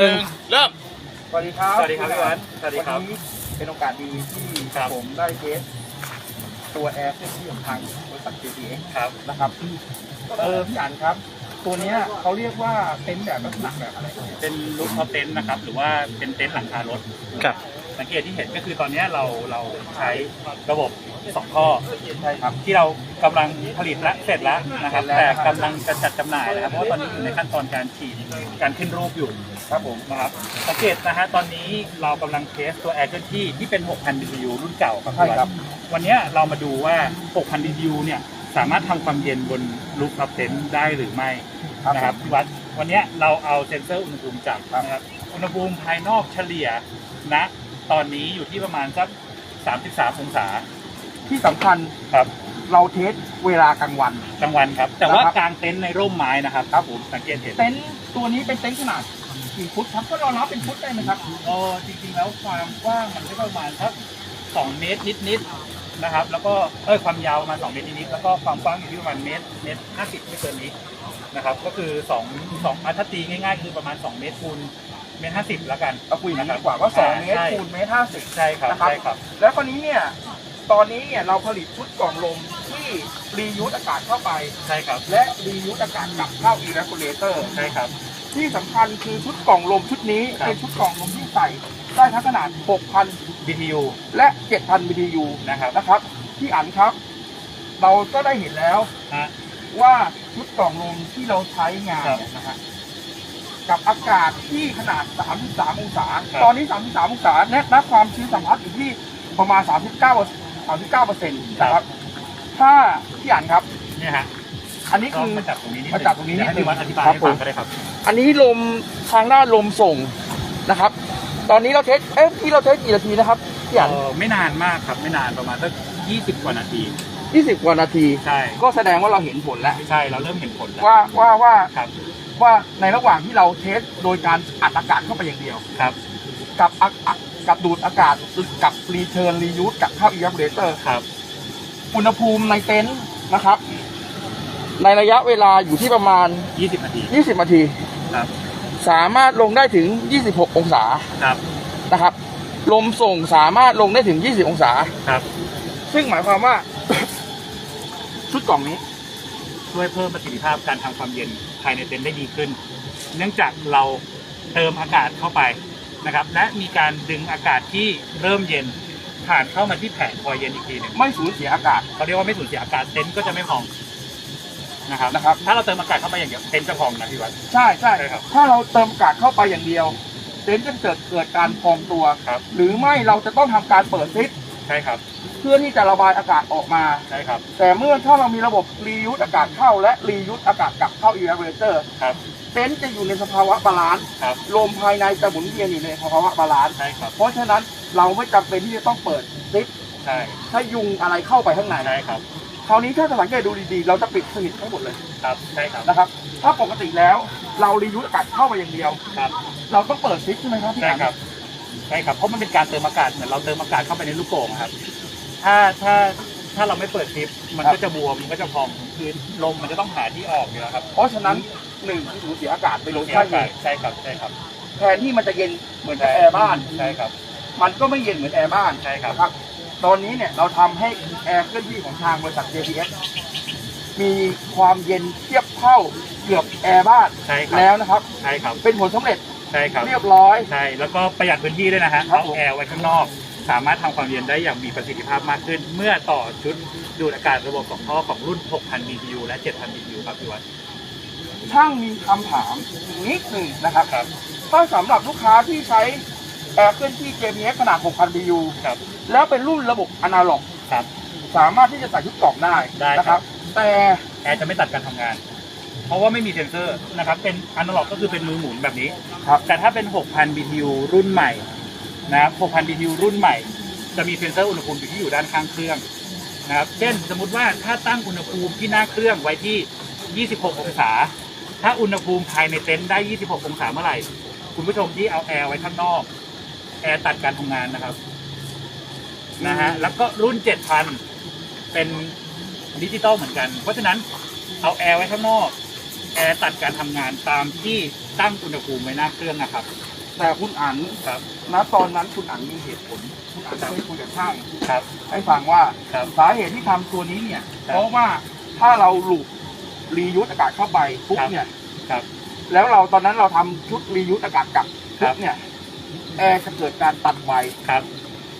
หนึ่งเริ่ม สวัสดีครับสวัสดีครับพี่วันสวัสดีครับ นนี้เป็นโอกาสดีที่ครับ ผมได้เทสตัวแอร์เครื่องที่ของทางบริษัท JTX ครับ นะครับเออพี่อันครับ ตัวเนี้ยเขาเรียกว่าเต็นท์แบบลักษณะแบบอะไรเนี่ยเป็นรูปท็อปเต็นท์นะครับ หรือว่าเป็นเต็นท์หลังคารถ ครับ สังเกตที่เห็นก็คือตอนนี้เราเราใช้ระบบสองข้อ ใช่ครับ ที่เรา กำลังผลิตและเสร็จแล้วนะครับเสร็จแล้วแต่นะครับกำลังจะจัดจำหน่ายนะครับเพราะว่าตอนนี้อยู่ในขั้นตอนการฉีดการขึ้นรูปอยู่ครับผมนะครับสังเกตนะฮะตอนนี้เรากำลังเทสตัวแอร์เคลื่อนที่ที่เป็น 6,000 BTU รุ่นเก่าครับใช่ครับ วันนี้เรามาดูว่า 6,000 BTU เนี่ยสามารถทำความเย็นบนรูปท็อปเต็นท์ได้หรือไม่ครับนะครับพี่วัดวันนี้เราเอาเซ็นเซอร์อุณหภูมิจับนะครับอุณหภูมิภายนอกเฉลี่ยณตอนนี้อยู่ที่ประมาณสัก33 องศาที่สำคัญครับ เราเทสเวลากลางวัน กลางวันครับ แต่ว่านะครับ กลางเต็นท์ในร่มไม้นะครับครับผมสังเกตเห็นเต็นท์ตัวนี้เป็นเต็นท์ขนาดกี่ฟุตครับก็เรานับเป็นฟุตได้ไหมครับเออจริงๆแล้วความกว้างมันก็ประมาณสัก2เมตรนิดๆนะครับ แล้วก็เอ้ยความยาวประมาณ2เมตรนิดๆแล้วก็ความกว้างอยู่ที่ประมาณเมตรเมตร50ไม่เกินนี้นะครับ ก็คือ2 2อะถ้าตีง่ายๆ คือประมาณ2เมตรคูณเมตร50แล้วกัน เราคุยอย่างนี้ดีกว่าว่า2เมตรใช่ คูณเมตรห้าสิบ ใช่ครับนะครับ ใช่ครับ แล้วคราวนี้เนี่ย ตอนนี้เนี่ยเราผลิตชุดกล่องลมที่ รียูสอากาศเข้าไปใช่ครับ และรียูสอากาศกลับเข้าอีเรกูเลเตอร์ใช่ครับ ที่สำคัญคือชุดกล่องลมชุดนี้ครับ เป็นชุดกล่องลมที่ใส่ได้ทั้งขนาด 6,000 BTU และ 7,000 BTU นะครับนะครับที่อันครับ เราก็ได้เห็นแล้วฮะ ว่าชุดกล่องลมที่เราใช้งานครับเนี่ยนะฮะกับอากาศที่ขนาด 33 องศา ครับ ตอนนี้ 33 องศาแนะนับความชื้นสัมผัสอยู่ที่ประมาณ 39 39เปอร์เซ็นต์นะครับ ถ้าพี่อันครับ เนี่ยฮะอันนี้ก็คือ มาจับตรงนี้นิดนึมาจับตรงนี้นิดนึงเดี๋ยวให้พี่วัดอธิบายครับให้ฟังผมก็ได้ครับ อันนี้ลมทางด้านลมส่งนะครับ ตอนนี้เราเทสเอ๊ะที่เราเทสกี่นาทีนะครับพี่อันเออไม่นานมากครับไม่นานประมาณสัก20 กว่านาที 20กว่านาที ใช่ก็แสดงว่าเราเห็นผลแล้ว ใช่เราเริ่มเห็นผลแล้วว่าว่าว่าครับว่าในระหว่างที่เราเทสโดยการอัดอากาศเข้าไปอย่างเดียว ครับกับอากาศกับดูดอากาศกับรีเทิร์นรียูสกับเข้าอี v า p เ r เตอร์ ครับ อุณหภูมิในเต็นท์นะครับ ในระยะเวลาอยู่ที่ประมาณ 20นาที 20นาที ครับ สามารถลงได้ถึง 26 องศาครับ นะครับ ลมส่งสามารถลงได้ถึง 20 องศา ครับ ซึ่งหมายความว่า ชุดกล่องนี้ ช่วยเพิ่มประสิทธิภาพการทำความเย็นภายในเต็นท์ได้ดีขึ้น เนื่องจากเราเติมอากาศเข้าไปนะครับ และมีการดึงอากาศที่เริ่มเย็น ผ่านเข้ามาที่แผงคอยเย็นอีกทีหนึ่งไม่สูญเสียอากาศเขาเรียกว่าไม่สูญเสียอากาศเต็นท์ก็จะไม่พองนะครับนะครับ ถ้าเราเติมอากาศเข้าไปอย่างเดียวเต็นท์จะพองนะพี่วัด ใช่ใช่ใช่ครับ ถ้าเราเติมอากาศเข้าไปอย่างเดียวเต็นท์จะเกิดเกิดการพองตัว ครับหรือไม่เราจะต้องทำการเปิดซิปใช่ครับเพื่อที่จะระบายอากาศออกมา ใช่ครับ แต่เมื่อถ้าเรามีระบบรียูสอากาศเข้า และรียูสอากาศกลับเข้าอีเวอเรเตอร์ครับเต็นท์จะอยู่ในสภาวะบาลานซ์ครับ ลมภายในจะหมุนเวียนอยู่ในสภาวะบาลานซ์ใช่ครับ เพราะฉะนั้น เราไม่จำเป็นที่จะต้องเปิดซิปใช่ถ้ายุงอะไรเข้าไปข้างในใช่ครับคราวนี้ถ้าจะสังเกตดูดีๆ เราจะปิดสนิททั้งหมดเลยครับใช่ครับนะครับ ถ้าปกติแล้วเรารียูสอากาศเข้าไปอย่างเดียวครับเราต้องเปิดซิปใช่ไหมครับพี่ใช่อันครับใช่ครับเพราะมันเป็นการเติมอากาศเหมือนเราเติมอากาศเข้าไปในลูกโป่งครับ ถ้าถ้าถ้าเราไม่เปิดซิปมันก็จะบวมมันก็จะพองคือลมมันจะต้องหาที่ออกอยู่แล้วครับ เพราะฉะนั้นหนึ่งคือสูญเสียอากาศไปลงเสียใช่อากาศใช่ครับใช่ครับแทนที่มันจะเย็นเหมือนกับแอร์บ้านใช่ครับ มันก็ไม่เย็นเหมือนแอร์บ้านใช่ครับนะครับ ตอนนี้เนี่ยเราทำให้แอร์เคลื่อนที่ของทางบริษัท JPS มีความเย็นเทียบเท่าเกือบแอร์บ้านใช่ครับ แล้วนะครับ ใช่ครับ เป็นผลสำเร็จใช่ครับ เรียบร้อย ใช่ แล้วก็ประหยัดพื้นที่ด้วยนะฮะครับเอาผม แอร์ไว้ข้างนอก สามารถทำความเย็นได้อย่างมีประสิทธิภาพมากขึ้น เมื่อต่อชุดดูดอากาศระบบสองท่อของรุ่น 6,000 BTU และ 7,000 BTU ครับพี่วัด ช่างมีคำถามอีกนิดหนึ่งนะครับ ครับ ถ้าสำหรับลูกค้าที่ใช้ แอร์เคลื่อนที่ JPS ขนาด 6,000 BU ครับ แล้วเป็นรุ่นระบบอนาล็อก ครับ สามารถที่จะใส่ชุดกล่องได้ได้ครับ นะครับ แต่แอร์จะไม่ตัดการทำงาน เพราะว่าไม่มีเซ็นเซอร์นะครับ เป็นอนาล็อกก็คือเป็นมือหมุนแบบนี้ ครับ แต่ถ้าเป็น 6,000 BTU รุ่นใหม่นะครับ 6,000 BTU รุ่นใหม่ จะมีเซ็นเซอร์อุณหภูมิอยู่ที่อยู่ด้านข้างเครื่องนะครับ เช่น สมมุติว่าถ้าตั้งอุณหภูมิที่หน้าเครื่องไว้ที่ 26 องศา ถ้าอุณหภูมิภายในเต็นท์ได้ 26 องศาเมื่อไหร่ คุณผู้ชมที่เอาแอร์ไว้ข้างนอก แอร์ตัดการทำงานนะครับ นะฮะ แล้วก็รุ่น 7,000 เป็นดิจิตอลเหมือนกัน เพราะฉะนั้นเอาแอร์ไว้ข้างนอก แอร์ตัดการทำงานตามที่ตั้งอุณหภูมิไว้หน้าเครื่องนะครับ แต่คุณอันครับ ณตอนนั้นคุณอันมีเหตุผล คุณอันเคยคุยกับช่างครับ ให้ฟังว่าครับสาเหตุที่ทำตัวนี้เนี่ย ครับ เพราะว่าถ้าเราหลุดรียูสอากาศเข้าไปปุ๊บครับเนี่ย ครับ แล้วเราตอนนั้นเราทำชุดรียูสอากาศกลับครัปุ๊บบเนี่ย แอร์จะเกิดการตัดไวครับ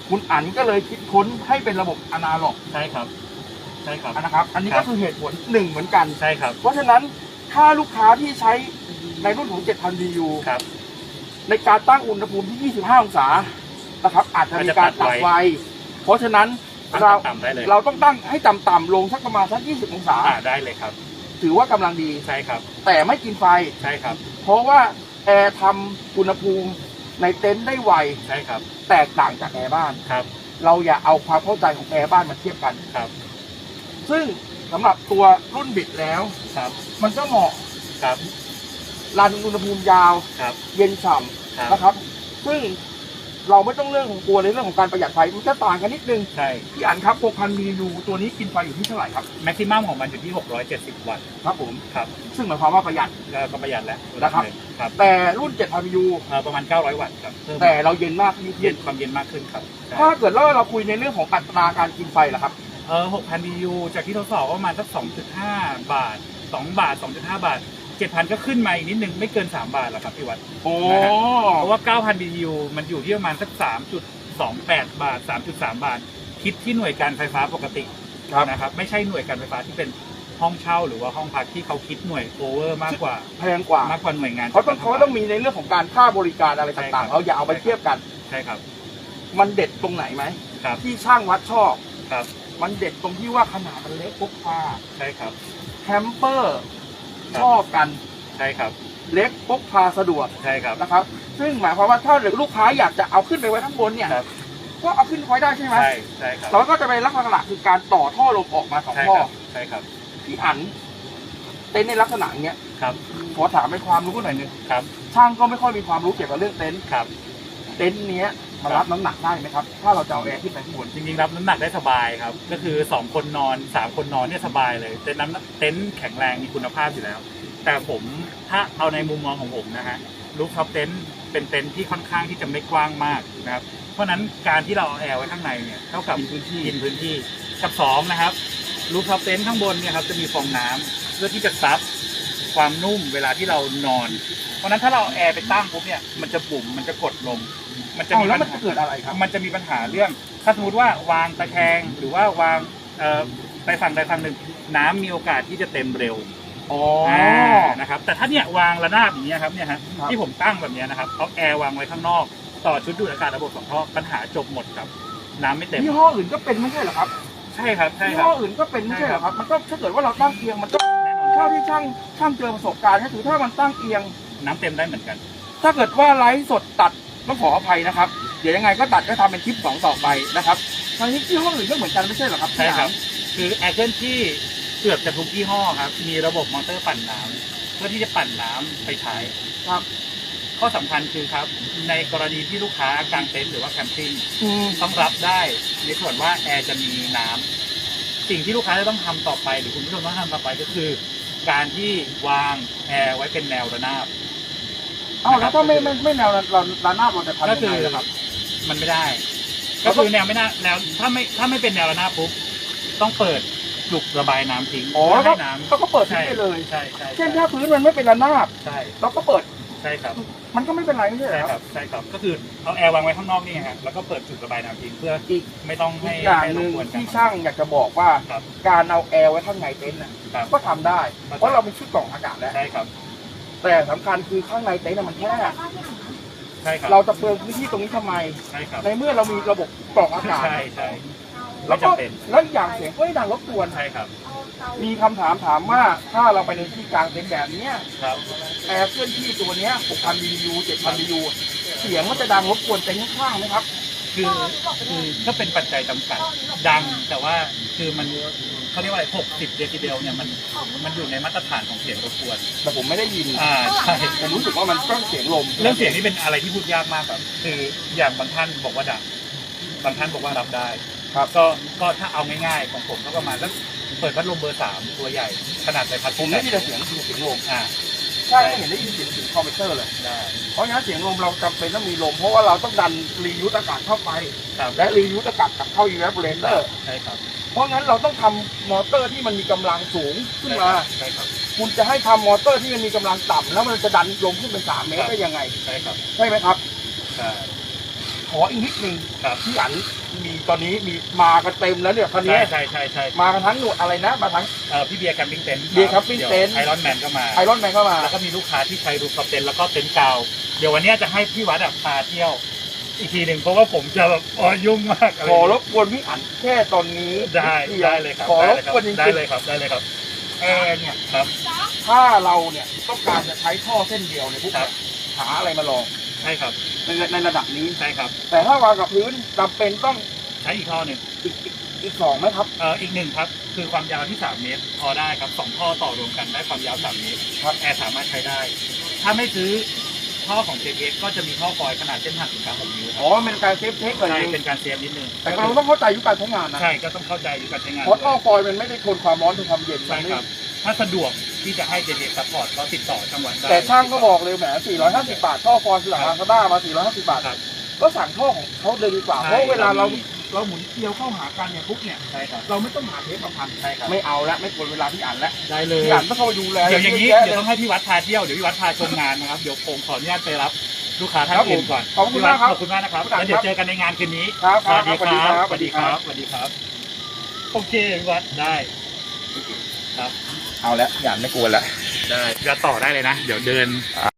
คุณอันก็เลยคิดค้นให้เป็นระบบอนาล็อกใช่ครับใช่ครับนะครับ อันนี้ครัก็บคือเหตุผลหนึ่งเหมือนกันใช่ครับ เพราะฉะนั้นถ้าลูกค้าที่ใช้ในรุ่นของ7,000 BU ครับในการตั้งอุณหภูมิที่ 25 องศานะครับ อาจจะมีการตัดไว เพราะฉะนั้นตั้งเราต่ำๆได้เลยเราต้องตั้งให้ต่ำๆลงสักประมาณสัก 20 องศาอ่าได้เลยครับ ถือว่ากำลังดีใช่ครับ แต่ไม่กินไฟใช่ครับ เพราะว่าแอร์ทำอุณหภูมิ ในเต็นท์ได้ไว ใช่ครับ แตกต่างจากแอร์บ้าน ครับ เราอย่าเอาความเข้าใจของแอร์บ้านมาเทียบกัน ครับ ซึ่งสำหรับตัวรุ่นบิดแล้ว ครับ มันก็เหมาะ ครับรันอุณหภูมิยาว ครับ เย็นฉ่ครับำนะครับ ซึ่ง เราไม่ต้องเรื่องของกลัวในเรื่องของการประหยัดไฟมันจะต่างกันนิดนึงใช่พี่อันครับ 6,000 BTU ตัวนี้กินไฟอยู่ที่เท่าไหร่ครับแม็กซิมัมของมันอยู่ที่ 670 วัตต์ครับผมครับซึ่งหมายความว่าประหยัดแล้วก็ประหยัดแล้วนะครับ ครับแต่รุ่น 7,000 BTU เอ่อประมาณ 900 วัตต์ครับเพิ่มแต่เราเย็นมากยิ่งเย็ขึ้นนความเย็นมากขึ้นครับใช่ถ้าเกิดเราเราคุยในเรื่องของอัตราการกินไฟล่ะครับ เออ6,000 BU จากที่ทดสอบก็ประมาณสัก 2.5 บาท 2 บาท 2.5 บาท 7,000ก็ขึ้นมาอีกนิดนึงไม่เกิน3บาทหรอกครับพี่วัดโอ้นะฮะเพราะว่า9,000 BTU มันอยู่ที่ประมาณสัก3.28บาท3.3บาท คิดที่หน่วยการไฟฟ้าปกติครับ นะครับไม่ใช่หน่วยการไฟฟ้าที่เป็นห้องเช่าหรือว่าห้องพักที่เขาคิดหน่วยโอเวอร์มากกว่าแพงกว่ามากกว่าหน่วยงานเขาต้องเขาต้องมีในเรื่องของการค่าบริการอะไรใช่ครัต่างบๆเราอย่าเอาไปเทียบกัน ใช่ครับมันเด็ดตรงไหนไหมครับที่ช่างวัดชอบ ครับมันเด็ดตรงที่ว่าขนาดมันเล็กพกพาใช่ครับ แคมเปอร์ครับ ชอบกันใช่ครับ เล็กพกพาสะดวกใช่ครับนะครับ ซึ่งหมายความว่าถ้าลูกค้าอยากจะเอาขึ้นไปไว้ข้างบนเนี่ยครับ ก็เอาขึ้นไว้ได้ใช่ไหมใช่ใช่ครับเราก็จะเป็นลักษณะคือการต่อท่อลมออกมาสองใช่ท่อครับใช่ครับพี่อันเต็นท์ในลักษณะอย่างเนี้ยครับขอถามเป็นความรู้หน่อยหนึงครับช่างก็ไม่ค่อยมีความรู้เกี่ยวกับเรื่องเต็นท์ครับ เต็นท์เนี้ย มันรับน้ำหนักได้ไหมครับ ถ้าเราจะเอาแอร์ขึ้นไปข้างบนจริงๆรับน้ำหนักได้สบายครับ ก็คือ 2 คนนอน 3 คนนอนเนี่ยสบายเลยเต็นท์น้ำเต็นท์แข็งแรงมีคุณภาพอยู่แล้ว แต่ผมถ้าเอาในมุมมองของผมนะฮะลูกท็อปเต็นท์เป็นเต็นท์ที่ค่อนข้างที่จะไม่กว้างมากนะครับ เพราะฉะนั้นการที่เราเอาแอร์ไว้ข้างในเนี่ยเท่ากับกินพื้นที่กินพื้นที่กับสองนะครับลูกท็อปเต็นท์ข้างบนเนี่ยครับจะมีฟองน้ำเพื่อที่จะซับความนุ่มเวลาที่เรานอน เพราะฉะนั้นถ้าเราเอาแอร์ไปตั้งปุ๊บเนี่ยมันจะบุ๋มมันจะกดลม มันจะเอามีแล้วปัมันญจะหา เกิดอะไรครับ มันจะมีปัญหาเรื่อง ถ้าสมมติว่าวางตะแคงหรือว่าวางเอ่อไปฝั่งใดฝั่งหนึ่ง น้ำมีโอกาสที่จะเต็มเร็วอ๋ออ่านะครับ แต่ถ้าเนี่ยวางระนาบอย่างเงี้ยครับเนี่ยฮะครับ ที่ผมตั้งแบบเนี้ยนะครับเอาแอร์วางไว้ข้างนอก ต่อชุดดูดอากาศระบบสองท่อปัญหาจบหมดครับ น้ำไม่เต็มยี่ห้ออื่นก็เป็นไม่ใช่เหรอครับใช่ครับใช่ยี่ครัห้บออื่นก็เป็นไม่ใช่เหรอครับ มันก็ถ้าเกิดว่าเราตั้งเอียงมันก็แน่นอนคเท่ารับที่ช่างช่างเจอประสบการณ์ก็คือถ้ามันตั้งเอียง น้ำเต็มได้เหมือนกัน ถ้าเกิดว่าไลฟ์สดตัด ต้องขออภัยนะครับ เดี๋ยวยังไงก็ตัดก็ทำเป็นคลิปสองต่อไปนะครับทางนี้ยี่ห้ออื่นก็เหมือนกันไม่ใช่เหรอครับใช่ครับ คือแอร์เคลื่อนที่เกือบจะทุกยี่ห้อครับ มีระบบมอเตอร์ปั่นน้ำเพื่อที่จะปั่นน้ำไปใช้ครับ ข้อสำคัญคือครับ ในกรณีที่ลูกค้ากางเต็นท์หรือว่าแคมปิ้งอืมต้องรับได้ในส่วนว่าแอร์จะมีน้ำสิ่งที่ลูกค้าจะต้องทำต่อไป หรือคุณผู้ชมต้องทำต่อไปก็คือ การที่วางแอร์ไว้เป็นแนวระนาบ เอาแล้วถ้าไม่ไม่ไม่แนวเราเราหน้าเราจะทำก็ยังคืไงอนะครับ มันไม่ได้ ก็คือแนวไม่น่าแนวถ้าไม่ถ้าไม่เป็นแนวระนาบปุ๊บต้องเปิดจุกระบายน้ำทิ้งอ๋อเพื่อแล้วให้น้ำก็ก็เปิดทิ้งไปเลย ใช่ใช่เช่นถ้าพื้นมันไม่เป็นระนาบใช่เราก็เปิดใช่ครับ มันก็ไม่เป็นไรไม่ใช่เหรใช่อคครัรับบ ใช่ครับ ก็คือเอาแอร์วางไว้ข้างนอกนี่ไงฮะแล้วก็เปิดจุดระบายน้ำทิ้งเพื่ออีก ไม่ต้องอีให้กอย่างให้หรบนึ่งกวนกัน ที่ช่างอยากจะบอกว่า ครับ การเอาแอร์ไว้ข้างในเต็นท์น่ะครับ ก็ทำได้ครับเพราะเราเป็นชุดกล่องอากาศแล้ว ใช่ครับ แต่สำคัญคือข้างในเต็นท์น่ะมันแคบใช่ครับเราจะเปลืองพื้นที่ตรงนี้ทำไม ใช่ครับในเมื่อเรามีระบบกล่องอากาศใช่ใช่แล้ไม่วก็จำเป็นแล้วอีกอย่างเสียงก็ไม่ดังรบกวน ใช่ครับมีคำถามถามว่าถ้าเราไปในที่กลางเต็นท์แบบเนี้ยครับแอร์เคลื่อนที่ตัวเนี้ย6,000 BTU 7,000 BTU เสียงมันจะดังรบกวนเต็นท์ข้างๆไหมครับ คือคือก็เป็นปัจจัยจำกัดดังแต่ว่าคือมัน เขาเรียกว่าอะไร 60 เดซิเบลเนี่ยมันมันอยู่ในมาตรฐานของเสียงรบกวน แต่ผมไม่ได้ยิน อ่าใช่ผมรู้สึกว่ามันก็เสียงลมเรื่องเสียงนี่เป็นอะไรที่พูดยากมากครับคืออย่างบางท่านบอกว่าดังบางท่านบอกว่ารับได้ ครับ ก็ก็ถ้าเอาง่ายๆของผมก็ประมาณสักเปิดพัดลมเบอร์สามตัวใหญ่ ขนาดใบพัดผมไม่มีแต่เสียงเสียงลมอ่าใช่ไม่เห็นได้ยินเสียงเสียงคอมเพรสเซอร์เลยได้เพราะงั้นเสียงลมเราจำเป็นต้องมีลม เพราะว่าเราต้องดันรียูสอากาศเข้าไปครับและรียูสอากาศกลับเข้าอีเวปเรเตอร์ ใช่ครับ เพราะงั้นเราต้องทำมอเตอร์ที่มันมีกำลังสูงขึ้นมา ใช่ครับ คุณจะให้ทำมอเตอร์ที่มันมีกำลังต่ำแล้วมันจะดันลมขึ้นเป็นสามเมตรได้ยังไงใช่ครับใช่ไหมครับ ใช่ ขออีกนิดนึงครับพี่อันมีตอนนี้มีมากันเต็มแล้วเนี่ยคันใช่นี้ใช่ใช่ใช่มากันทั้งหนวดอะไรนะมาทั้ง เอ่อพี่เบียร์แคมปิ้งเต็นท์เบียร์ Camping Tent ไอรอนแมนก็มา ไอรอนแมนก็มา แล้วก็มีลูกค้าที่ใช้รูปท็อปเต็นท์แล้วก็เต็นท์กาว เดี๋ยววันเนี้ยจะให้พี่วัดอะพาเที่ยว อีกทีหนึ่งเพราะว่าผมจะแบบอ๋อยุ่งมากะไขอรบกวนพี่อันแค่ตอนนี้ได้นิวได้เลยครับขอรบได้เลยกวนจริงได้ๆเลยครับได้เลยครับแอร์เนี่ยครับ ถ้าเราเนี่ยต้องการจะใช้ท่อเส้นเดียวเนี่ยพวกครับหาอะไรมาลองใช่ครับในในระดับนี้ ใช่ครับ แต่ถ้าวางกับพื้นจำเป็นต้องใช้อีกท่อหนึ่งอีกอีกอีกสองไหมครับ เอ่ออีกหนึ่งครับ คือความยาวที่ 3 เมตร พอได้ครับสองท่อต่อรวมกันได้ความยาว 3 เมตรครับแอร์สามารถใช้ได้ ถ้าไม่ซื้อ ท่อของ JPX ก็จะมีท่อฟอยล์ขนาดเส้นผ่านศูนย์กลาง6นิ้วคอ๋รับอเป็นการเซฟเทคหน่อยใช่นึงเป็นการเซฟนิดนึงแต่เราต้องเข้าใจยุคการใช้งานนะใช่ก็ต้องเข้าใจอยู่การใช้งานเพราะท่อฟอยล์มันไม่ได้ทนความร้อนทนความเย็นใช่ครับถ้าสะดวกที่จะให้ JPX ซัพพอร์ตก็ติดต่อจังหวัดได้ แต่ช่างก็บอกเลยแหม 450 บาทท่อฟอยล์คือหลังครัอาบซาด้ามา 450 บาท ครับก็สั่งท่อของเขาเลยดีกว่า ใช่เพราะเวลาเราเรามี เราหมุนเกลียวเข้าหากันเนี่ยปุ๊บเนี่ยใช่ครับเราไม่ต้องหาเทปมาพันใช่ครับไม่เอาละไม่กดเวลาพี่อันละได้เลยพี่อันต้องเข้ามาดูแลเดี๋ยวอย่างนี้ะเดี๋ยวต้องให้พี่วัดพาเที่ยวเดี๋ยวพี่วัดพาชมงานนะครับเดี๋ยวผมขออนุญาตไปรับลูกค้าท่านครับผมอื่นก่อนขอบคุณมากครับขอบคุณมากนะครับครับแล้วเดี๋ยวเจอกันในงานคืนนี้ครับสวัสดีครับครับสวัสดีครับสวัสดีครับโอเคพี่วัดได้ครับเอาละพี่อันไม่กลัวละได้จะต่อได้เลยนะ เดี๋ยวเดิน